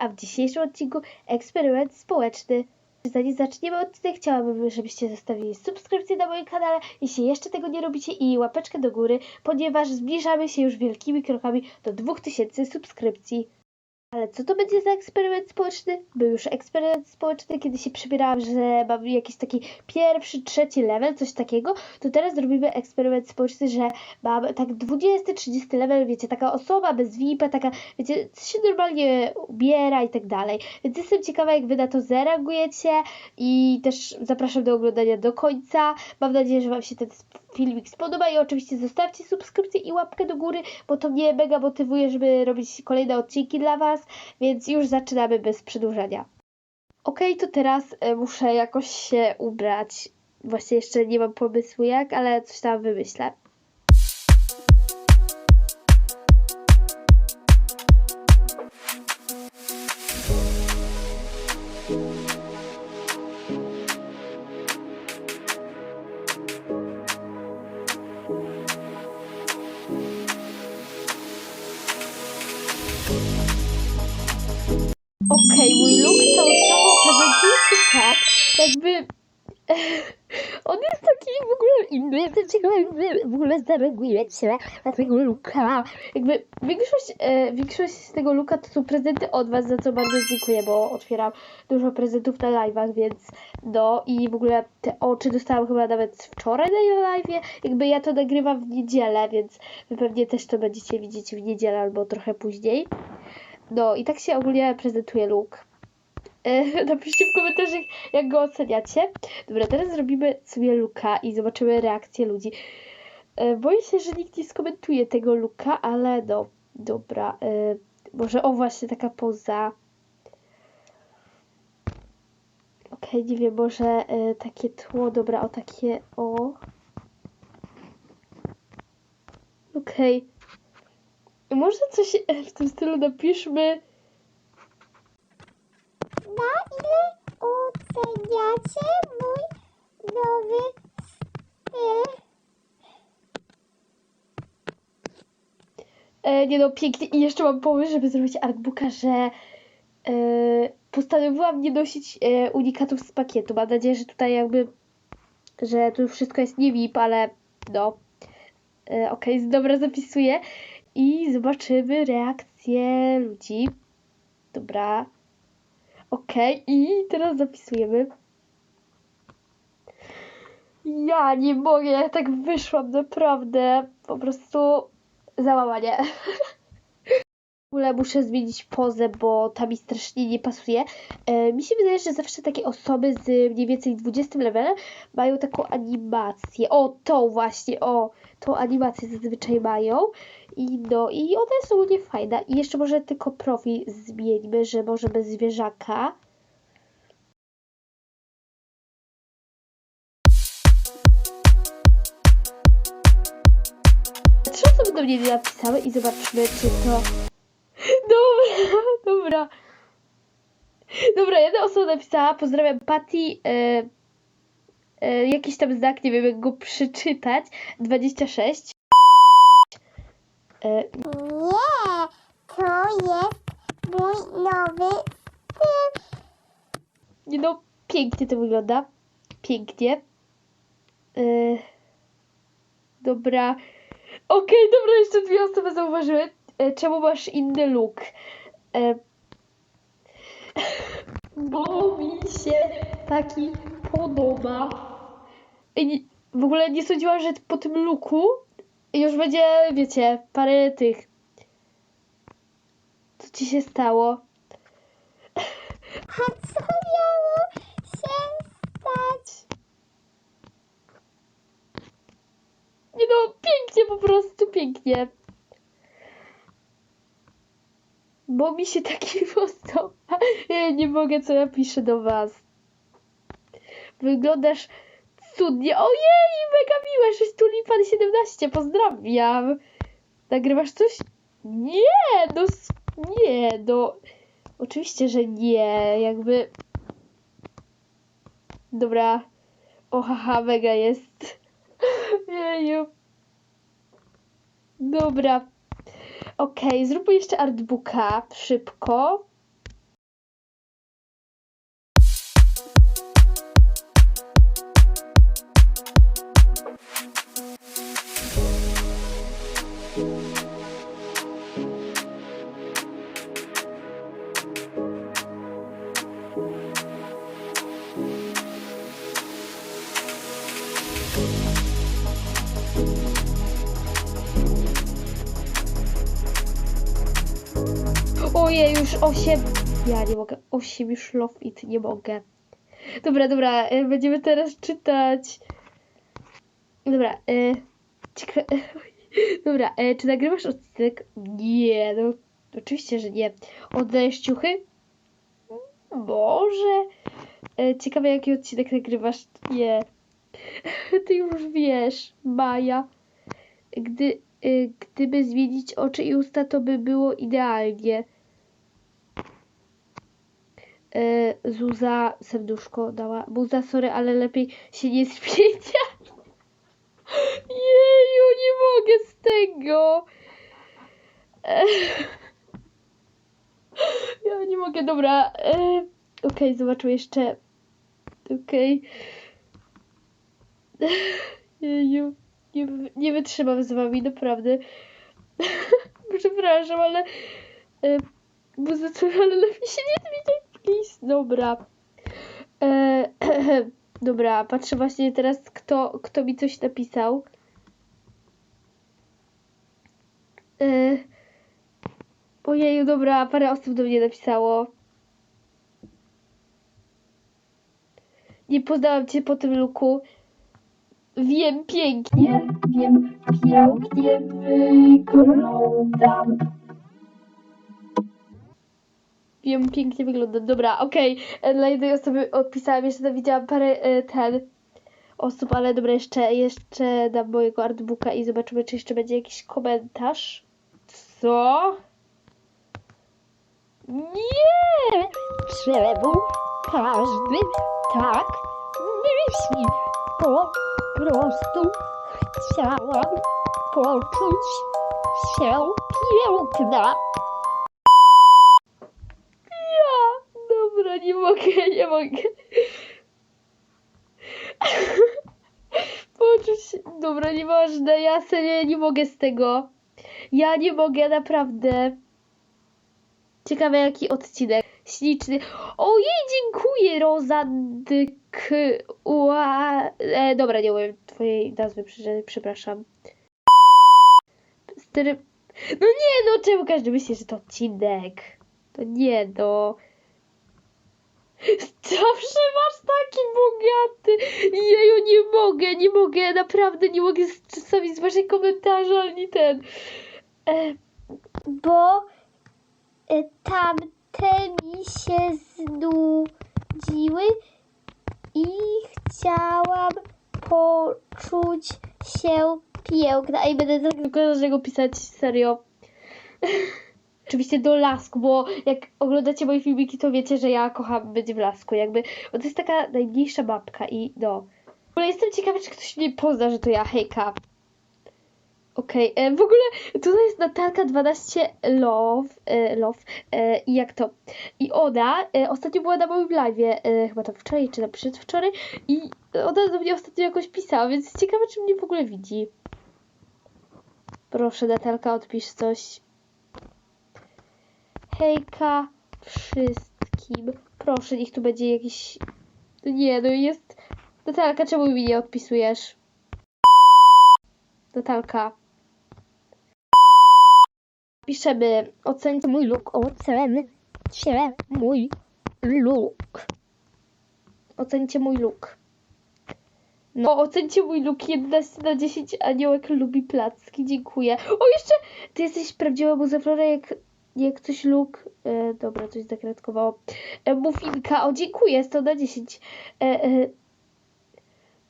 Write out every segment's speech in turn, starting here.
A w dzisiejszym odcinku eksperyment społeczny. Zanim zaczniemy odcinek, chciałabym, żebyście zostawili subskrypcję na moim kanale, jeśli jeszcze tego nie robicie i łapeczkę do góry, ponieważ zbliżamy się już wielkimi krokami do 2000 subskrypcji. Ale co to będzie za eksperyment społeczny? Był już eksperyment społeczny, kiedy się przebierałam, że mam jakiś taki pierwszy, trzeci level, coś takiego, to teraz zrobimy eksperyment społeczny, że mam tak 20, 30 level, wiecie, taka osoba bez VIP-a, taka, wiecie, co się normalnie ubiera i tak dalej. Więc jestem ciekawa, jak wy na to zareagujecie i też zapraszam do oglądania do końca. Mam nadzieję, że wam się ten filmik spodoba i oczywiście zostawcie subskrypcję i łapkę do góry, bo to mnie mega motywuje, żeby robić kolejne odcinki dla was, więc już zaczynamy bez przedłużania. Okej, to teraz e, muszę jakoś się ubrać. Właśnie jeszcze nie mam pomysłu jak, ale coś tam wymyślę. Okej, mój look całościowo prezentuje się tak, jakby... On jest taki w ogóle inny, jestem ciekawa, jak wy w ogóle zareagujecie na tego looka. Jakby większość, e, większość z tego looka to są prezenty od was, za co bardzo dziękuję, bo otwieram dużo prezentów na live'ach, więc no i w ogóle te oczy dostałam chyba nawet wczoraj na live'ie. Jakby ja to nagrywam w niedzielę, więc wy pewnie też to będziecie widzieć w niedzielę albo trochę później. No i tak się ogólnie prezentuje look. E, Napiszcie w komentarzach, jak go oceniacie. Dobra, teraz zrobimy sobie looka i zobaczymy reakcję ludzi. E, Boję się, że nikt nie skomentuje tego looka, ale no, dobra. e, Może o właśnie taka poza. Okej, nie wiem, może takie tło, dobra, o takie, o. Okej. Może coś e, w tym stylu napiszmy. Na ile oceniacie mój nowy styl? E, nie no, pięknie. I jeszcze mam pomysł, żeby zrobić artbooka, że e, postanowiłam nie nosić e, unikatów z pakietu. Mam nadzieję, że tutaj jakby, że tu wszystko jest nie VIP, ale no. E, Okej, dobra, zapisuję. I zobaczymy reakcję ludzi. Dobra. Okej, i teraz zapisujemy. Ja nie mogę, ja tak wyszłam, naprawdę. Po prostu załamanie. Ogóle muszę zmienić pozę, bo ta mi strasznie nie pasuje. E, mi się wydaje, że zawsze takie osoby z mniej więcej 20 levelem mają taką animację. O, tą właśnie, o, tą animację zazwyczaj mają. I no, i ona jest ogólnie fajna. I jeszcze może tylko profil zmieńmy, że może bez zwierzaka. Trzy osoby do mnie nie napisały i zobaczmy, czy to... Dobra, dobra. Dobra, jedna osoba napisała, pozdrawiam Patty, e, e, jakiś tam znak, nie wiem jak go przeczytać, 26. E, Nie, to jest mój nowy styl. nie no, pięknie to wygląda. Pięknie. Dobra. Okej, dobra, jeszcze dwie osoby zauważyły. E, czemu masz inny look? E, bo mi się taki podoba. Nie- w ogóle nie sądziłam, że po tym looku już będzie, wiecie, parę tych. Co ci się stało? A co miało się stać? Nie no, pięknie po prostu, pięknie. Bo mi się taki podoba. Ja nie mogę, co ja piszę do was. Wyglądasz cudnie. Ojej, mega miłe, 6 tulipan 17, pozdrawiam. Nagrywasz coś? Nie, no nie, no. Oczywiście, że nie, jakby... Dobra. O, haha, mega jest. Jeju. Dobra. Okej, zróbmy jeszcze artbooka szybko. Ojej, już 8. Ja nie mogę. 8 już love it, nie mogę. Dobra, dobra, e, będziemy teraz czytać. Dobra, e, cieka... Dobra, e, czy nagrywasz odcinek? Nie, no oczywiście, że nie. Oddajesz ciuchy? Może. E, ciekawe, jaki odcinek nagrywasz? Nie. Ty już wiesz, Maja. Gdy, e, gdyby zmienić oczy i usta, to by było idealnie. E, Zuza serduszko dała. Buza, sorry, ale lepiej się nie zmienia. Jeju, nie mogę z tego. E, ja nie mogę, dobra. E, Okej, zobaczmy jeszcze. Okej. Jeju, nie, nie wytrzymam z wami, naprawdę. Przepraszam, ale... Buza, sorry, ale lepiej się nie zmienia. Dobra. E, dobra, patrzę właśnie teraz, kto, kto mi coś napisał. E, ojeju, dobra, parę osób do mnie napisało. Nie poznałam cię po tym luku. Wiem pięknie, wiem pięknie wyglądam. Wiem, pięknie wygląda. Dobra, okej. E, Dla jednej osoby odpisałam, jeszcze tam widziałam parę e, ten osób, ale dobra, jeszcze, jeszcze dam mojego artbooka i zobaczymy, czy jeszcze będzie jakiś komentarz. Co? Nie! Czemu każdy tak myśli? Po prostu chciałam poczuć się piękna. Nie mogę, nie mogę. Poczuć się... Dobra, nieważne, ja serio nie mogę z tego. Ja nie mogę, naprawdę. Ciekawe jaki odcinek. Śliczny. Ojej, dziękuję, Rozandyk. Ua... E, dobra, nie umiem twojej nazwy, prze- przepraszam. Stary... No nie, no czemu każdy myśli, że to odcinek? To nie, no. Zawsze masz taki bogaty. Jeju, nie mogę, nie mogę, naprawdę nie mogę czasami z waszych komentarzy, ani ten. E, Bo y, tamte mi się znudziły i chciałam poczuć się piękna. Ej, będę tak do każdego pisać, serio. Oczywiście do lasku, bo jak oglądacie moje filmiki, to wiecie, że ja kocham być w lasku, jakby, bo to jest taka najmniejsza babka i no. W ogóle jestem ciekawa, czy ktoś mnie pozna, że to ja, hejka. Okej, e, w ogóle tutaj jest Natalka 12 Love, e, love e, i jak to? I ona e, ostatnio była na moim live'ie, e, chyba to wczoraj czy na przedwczoraj i ona do mnie ostatnio jakoś pisała, więc ciekawe, czy mnie w ogóle widzi. Proszę Natalka, odpisz coś. Hejka wszystkim. Proszę, niech tu będzie jakiś... Nie, no jest... Natalka, czemu mi nie odpisujesz? Natalka. Piszemy, ocencie mój look, Ocencie mój look. ocencie mój look. No, ocencie mój look 11 na 10, aniołek lubi placki, dziękuję. O, jeszcze, ty jesteś prawdziwa muzeflora, jak, jak coś look, e, dobra, coś zakratkowało. E, muffinka, o, dziękuję, 100 na 10. E, e,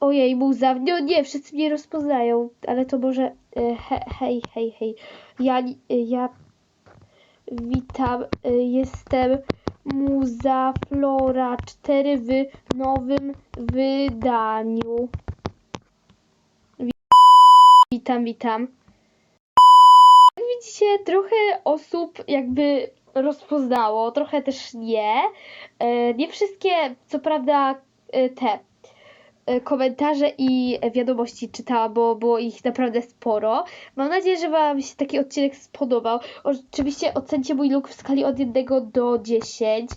ojej, muza, no nie, wszyscy mnie rozpoznają, ale to może, e, he, hej, hej, hej, ja, e, ja, witam, e, jestem Muza Flora 4 w nowym wydaniu. Wi- Witam, witam. Jak widzicie, trochę osób jakby rozpoznało, trochę też nie. E, Nie wszystkie, co prawda, e, te e, komentarze i wiadomości czytałam, bo było ich naprawdę sporo. Mam nadzieję, że Wam się taki odcinek spodobał. Oczywiście ocencie mój look w skali od 1 do 10.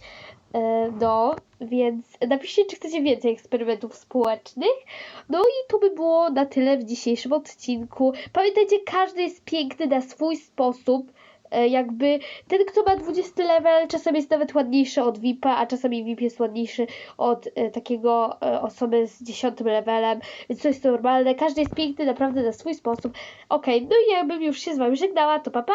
No, więc napiszcie, czy chcecie więcej eksperymentów społecznych. No i to by było na tyle w dzisiejszym odcinku. Pamiętajcie, każdy jest piękny na swój sposób. E, Jakby ten, kto ma 20 level, czasami jest nawet ładniejszy od VIP-a, a czasami VIP jest ładniejszy od e, takiego osoby z 10 levelem, więc to jest normalne. Każdy jest piękny naprawdę na swój sposób. Okej, no i jakbym już się z Wami żegnała, to pa pa!